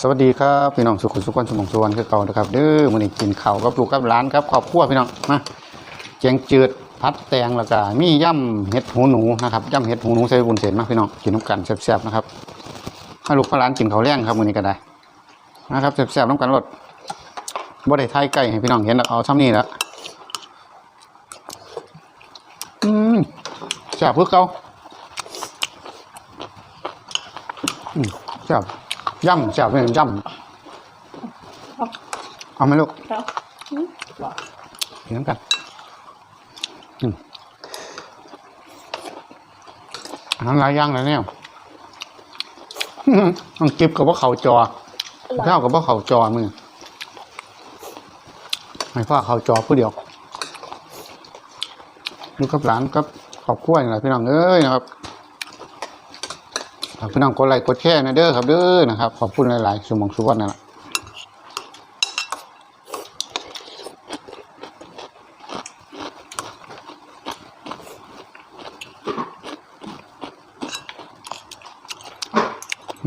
สวัสดีครับพี่น้องสุขุมสุขวันสมองสุวรรณคือเก่านะครับเด้อมื้อนี้กินข้าวกับลูกกับหลานครับครอบครัวพี่น้องมาแกงจืดผัดแตงแล้วก็มีย่ำเห็ดหูหนูนะครับย่ำเห็ดหูหนูใส่บุญเส้นมาพี่น้องกินน้ำกันแซ่บๆนะครับให้ลูกกับหลานกินข้าวแรงครับมื้อนี้ก็ได้นะครับแซ่บๆน้ำกันรสบ่ได้ทายใกล้ให้พี่น้องเห็นแล้วเอาซ้ำนี่ละอืมแซ่บเพื่อเก่าอืมแซ่บ ย่ำแซ่บเป็นย่ำเอาไหมลูกครับเลี้ยงกันอืมอาหารหลายอย่างเลยเนี่ยอื้อหือต้องเก็บกับว่าเขาจอเท่ากับว่าเขาจอมือไม่พ่อเขาจอผู้เดียวลูกกับหลานกับขอบคุ้ยนะพี่น้องเอ้ยนะครับ ฝากพี่น้องกดไลค์กดแชร์นะเด้อครับเด้อนะครับขอบคุณหลายๆสมองสุวรรณนั่นแหละ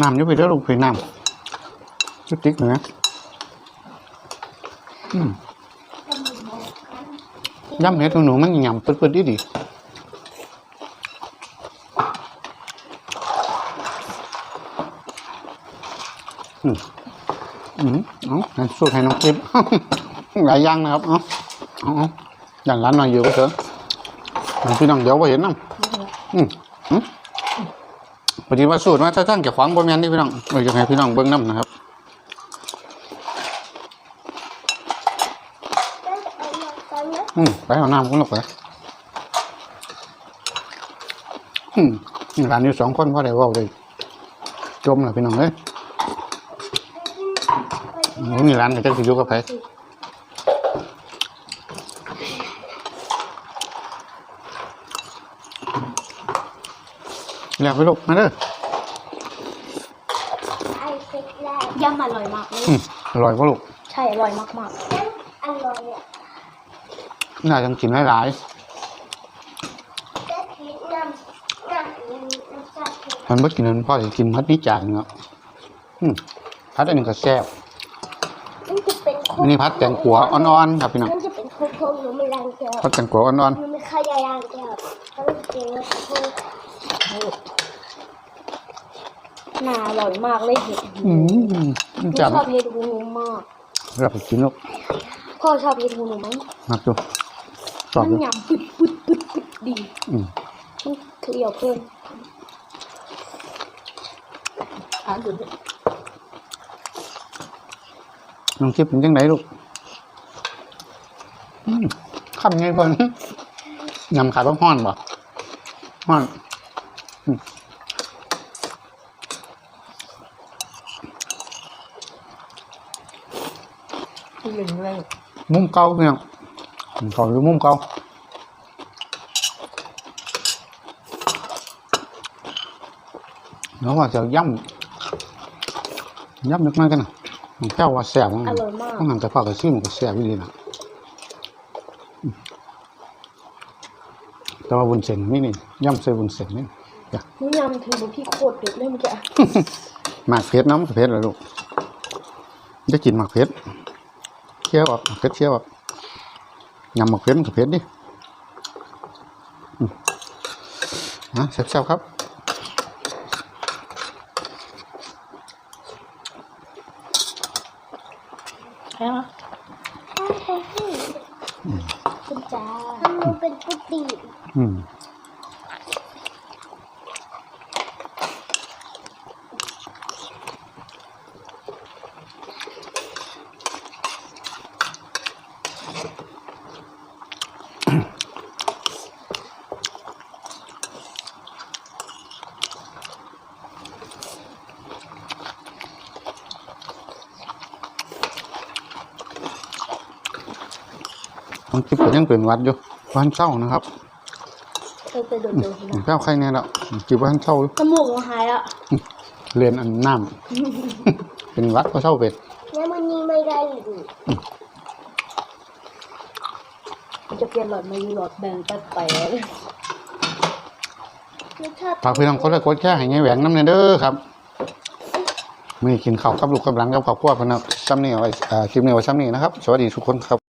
น้ำยุบไปเด้อลูกพี่น้ำจุดติ๊กหน่อยนะอืมย่ำเห็ดหนูมันหยำปืดๆดีดี อืมอาให้สู้ให้น้องคลิปหลายอย่างนะครับเอาเออย่างร้านหน่อยอยู่ก็เถอะมันพี่น้องเดี๋ยวว่าเห็นน้ำอืมอืมพอดีว่าสูตรว่าถ้าท่านเก็บของบนแมนนี่พี่น้องเราจะให้พี่น้องเบิ้งน้ำนะครับอืมไปเอาน้ำกันลูกไปอืมร้านอยู่สองคนพอได้ว่าเลยจมเลยพี่น้องเอ้ย ผมมีร้านก็จะอยู่กับใครอยากไปลูกมาเด้อยำอร่อยมากเลยอืมอร่อยก็ลูก ใช่อร่อยมากอร่อยอะน่าจะกินหลายแต่พริกน้ำน้ำน้ำชาพริกๆมันบ่กินนั้นพ่อจะกินมัดนี้จานเนาะอืมพัดอันหนึ่งก็แซ่บ มันจะเป็นโคอันนี้พัดแตงกัวอ่อนๆครับพี่น้องมันจะเป็นโคโค่หรือไม่รังแก้วพัดแตงกัวอ่อนมันไม่ค่อยได้รังแก้วแล้วมันเป็นโคโค่ๆน่าอร่อยมากเลยเห็ดๆอืมหนูจับชอบเห็ดหูหนูมาก รับไปกินลูกพ่อชอบเห็ดหูหนูไหมนับดูชอบมันดูยำปึ๊ดปึ๊ดปึ๊ดปึ๊ดดีอืมมันเคี้ยวเพิ่ม อ่านดูดิ น้องคิดเป็นยังไงลูกอืมคำไงเพิ่นยำขาดต้องห้อนบ่ห้อนคือเป็นอะไรมุมเก่าเนี่ยขออยู่มุมเก่าแล้วว่าจะย่ำย่ำนึกมากกันนะ มันแค่ว่าแสบมั้งอร่อยมากต้องหันแต่ผักกระชิมนก็แสบอยู่ดีนะอืมแต่ว่าบุญเส้นนี่นี่ย่ำใส่บุญเส้นนี่อย่าหนูยำถึงบุพี่โคตรเผ็ดเลยเมันจะหมากเพชรน้ำเพชรเลยลูกจะกินหมากเพชรเคี่ยวออกหมากเพชรเคี่ยวออกยำหมากเพชรมันกับเพชรดิอืมนะแซ่บๆครับ ช่ไหมคุณจ้ามันเป็นพุดดิ้ง บางทีก็ยังเป็นหวัดอยู่วันเศร้านะครับเคยไปโดดๆนะแป้วไข่แน่แล้วจีบวันเศร้าอยู่จมูกหนูหายแล้วเรียนอันน้ำเป็นหวัดก็เศร้าเป็ดแล้วมันนี่ไม่ได้หรือมันจะเปลี่ยนหลอดมาอยู่หลอดแบ่งไปไปแล้วรสชาติฝากพี่น้องกดไลค์กดแชร์ให้ยายแหวงน้ำเนยเด้อครับมื้อนี้กินข้าวกับลูกกับหลานกับครอบครัวเพิ่นครับซ้ำนี้เอาไว้อ่าคลิปนี้ไว้ซ้ำนี้นะครับ สวัสดีทุกคนครับ